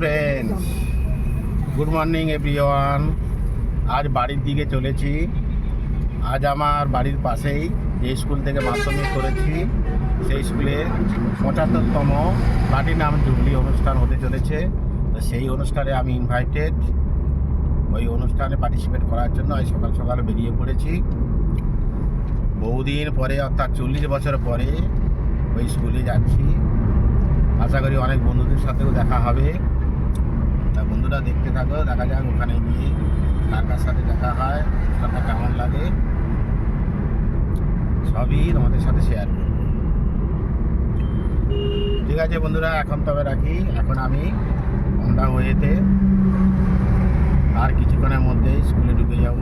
Friends good morning everyone আজ বাড়ির দিকে চলেছি। আজ আমার বাড়ির পাশেই যে স্কুল থেকে মাধ্যমিক করেছি, সেই স্কুলের পঁচাত্তরতম প্লাটিনাম জুবলি অনুষ্ঠান হতে চলেছে। তো সেই অনুষ্ঠানে আমি ইনভাইটেড ওই অনুষ্ঠানে পার্টিসিপেট করার জন্য আজ সকাল সকাল বেরিয়ে পড়েছি। বহুদিন পরে, অর্থাৎ চল্লিশ বছর পরে ওই স্কুলে যাচ্ছি। আশা করি অনেক বন্ধুদের সাথেও দেখা হবে। তা বন্ধুরা দেখতে থাকো, দেখা যাক ওখানে গিয়ে কার কার সাথে দেখা হয় অনুষ্ঠানটা কেমন লাগে। সবই তোমাদের সাথে শেয়ার করব। ঠিক আছে বন্ধুরা, এখন তবে রাখি। এখন আমি অন্ডা ওয়েতে আর কিছুক্ষণের মধ্যেই স্কুলে ঢুকে যাব।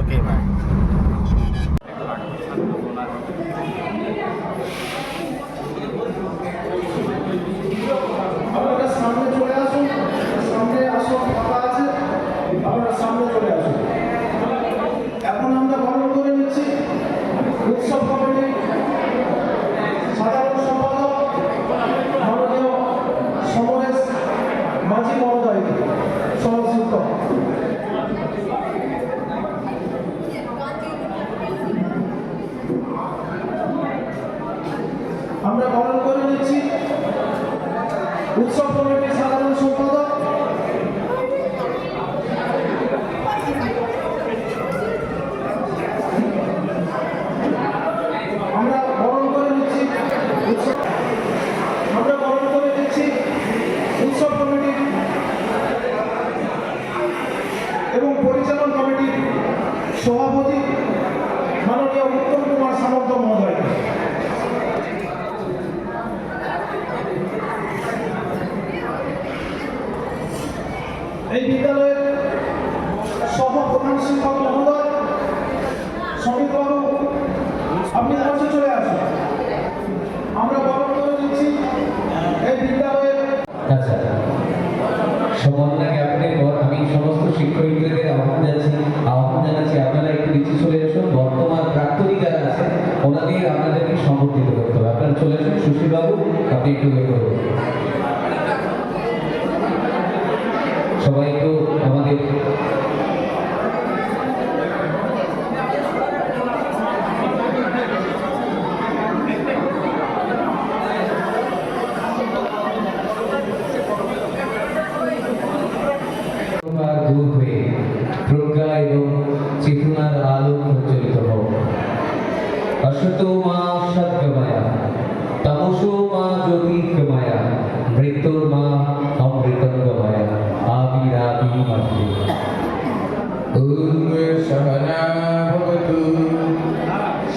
ওকে ভাই আপনারা সামনে চলে আসুন সামনে আসন ফাঁকা আছে আপনারা সামনে চলে আসুন এখন আমরা বরণ করে নিচ্ছি উৎসব কমিটি সাধারণ সম্পাদক মাননীয় সমরেশ মাঝি মহোদয়কে সহশিক্ষক আমরা বরণ করে নিচ্ছি। উৎসব কমিটির সাধারণ সম্পাদক আমরা বরণ করে নিচ্ছি উৎসব আমরা বরণ করে নিচ্ছি উৎসব কমিটির এবং পরিচালন কমিটির সভাপতি মাননীয় উত্তম কুমার সামন্ত মহোদয় এই বিদ্যালয়ের সহ প্রধান শিক্ষক মহোদয় সমীর বাবু আপনি মঞ্চে চলে আসুন আমরা বরণ করে দিচ্ছি এই বিদ্যালয়ের আচ্ছা সমন্বয় জ্ঞাপনের পর আমি সমস্ত শিক্ষকদের আহ্বান জানাচ্ছি আহ্বান জানাচ্ছি, আপনারা একটু নিচে চলে আসুন, বর্তমান প্রাক্তনী যারা আছেন, ওনাদের আপনাদেরকে সমর্থিত করতে হবে। আপনারা চলে আসুন, সুশীলবাবু, আপনি একটু করুন।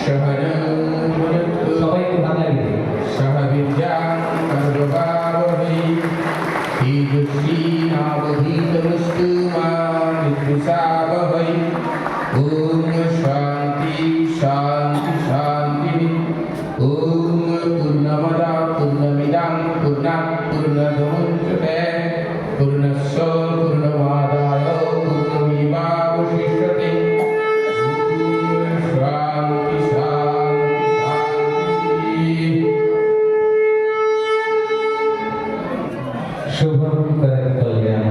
সবাই একটু ভালো লাগে सह विद्यां कर्मभावहै तेजस्वीनावधीतमस्तु मा विद्विषावहै ॐ शान्ति शान्ति शान्तिः ॐ पूर्णमदा पूर्णमिदां पूर्णात् पूर्णमुदच्यते শুভম করে কল্যাণ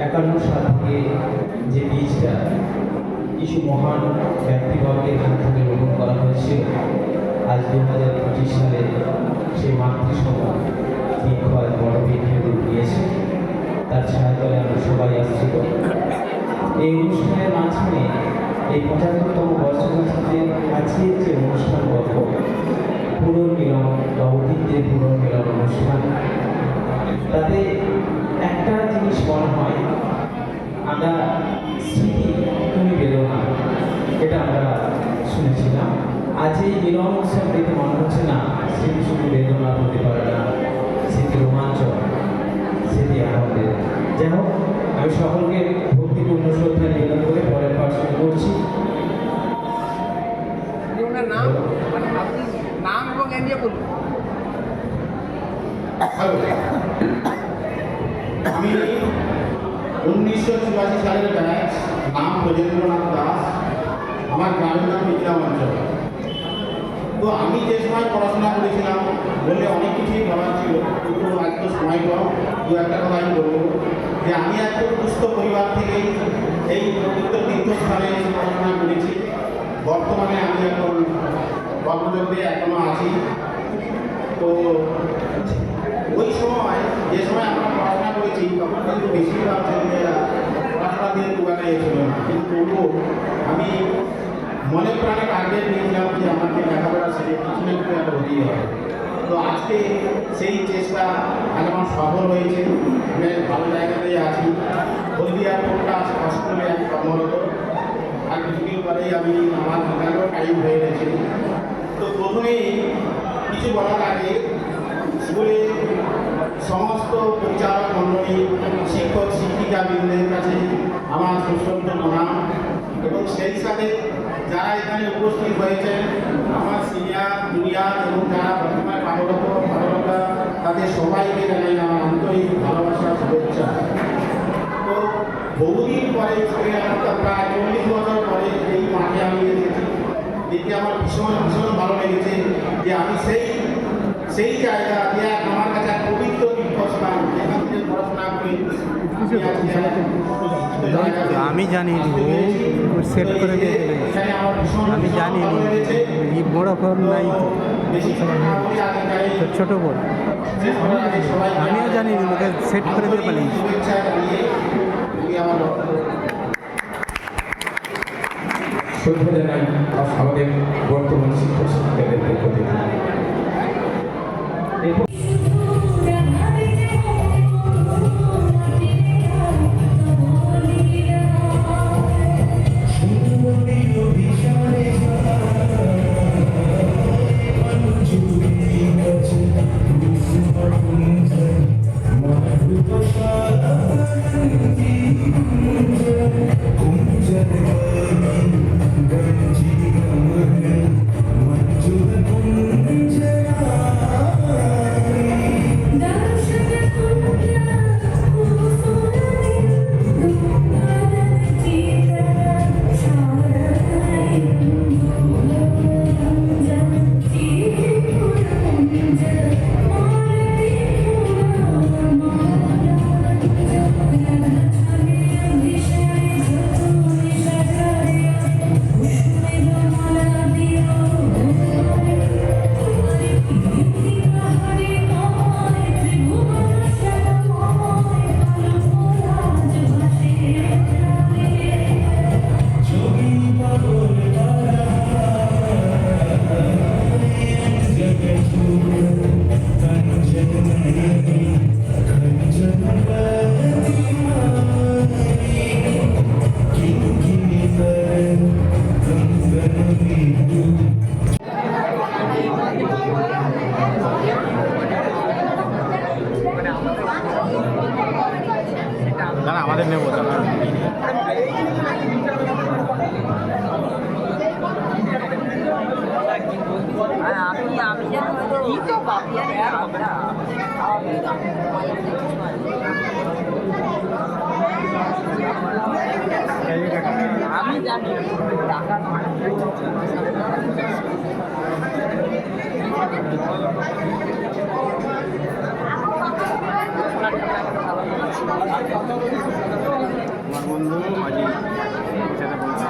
একান্ন সাল যে বীজটা কিছু মহান ব্যক্তিবর্গের হাত থেকে রোপণ করা হয়েছিল আজ দু হাজার পঁচিশ সালে সেই মাতৃসভা দীক্ষায় বড় বিখ্যাত দিয়েছে তার ছায়াতলে আমরা সবাই আসছি এই অনুষ্ঠানের মাঝখানে এই পঁচাত্তরতম বর্ষগাছিতে আজকের যে অনুষ্ঠান গল্প পুনর্মিলন বা অতীতের পুনর্মিলন অনুষ্ঠান মিলন দেখে মনে হচ্ছে না স্মৃতি শুধু বেদনা হতে পারে না। স্মৃতি রোমাঞ্চক স্মৃতি আনন্দের। যাই হোক আমি সকলকে ভক্তিপূর্ণ শ্রদ্ধা নিবেদন করে পরের পাঠ শুরু করছি। নাম মানে নাম এবং এরিয়া বলুন। আমি উনিশশো চুরাশি সালের ব্যাচ নাম ব্রজেন্দ্রনাথ দাস। আমার গ্রামের নাম মিথিলাম অঞ্চল তো আমি যে সময় পড়াশোনা করেছিলাম, বলে অনেক কিছুই ভাবার ছিল দু একটা কথা আমি বলব। যে আমি একজন দুস্থ পরিবার থেকে এই পবিত্র তীর্থস্থানে এসে পড়াশোনা করেছি। বর্তমানে আমি এখন কর্মযোগে এখনও আছি। তো ওই সময়, যে সময় আমরা পড়াশোনা করেছি, তখন কিন্তু বেশিরভাগ ছেলেমেয়েরা পড়াশোনা দিয়ে দোকানে এসেছিল। কিন্তু আমি মনে প্রাণে টার্গেট নিয়েছিলাম যে আমাকে লেখাপড়া হতেই হবে তো আজকে সেই চেষ্টা আমার সফল হয়েছে। আমি ভালো জায়গাতেই আছি। হলদিয়া কোনটা হসপিটালে আমি কর্মরত আর কিছুদিন পরেই আমি আমার দোকানেও টাইম হয়ে গেছে। তো প্রথমেই কিছু বলার আগে স্কুলে সমস্ত পরিচালক মণ্ডলী, শিক্ষক শিক্ষিকা বৃন্দের কাছে আমার সুসন্ত প্রণাম এবং সেই সাথে যারা এখানে উপস্থিত হয়েছেন, আমার সিনিয়র জুনিয়র এবং যারা বর্তমানে পারগত পারগতা তাদের সবাইকে জানাই আমার আন্তরিক ভালোবাসা, শুভেচ্ছা। তো বহুদিন পরে অর্থাৎ প্রায় চল্লিশ বছর পরে এই মাঠে আমি এসেছি। দেখে আমার ভীষণ ভীষণ ভালো লেগেছে যে আমি সেই সেই জায়গা, যে আমার কাছে পবিত্র তীর্থস্থান যেখান থেকে পড়াশোনা করে আমি জানি সেট করে দিয়ে আমি জানি বড় ফোন নাই ছোট বোন আমিও জানি সেট করে দিয়ে জানাই আমাদের বর্তমান শিক্ষক না আমাদের নেব দাদা আমি জানি। টাকা আমার বন্ধু আজি সাথে বলছি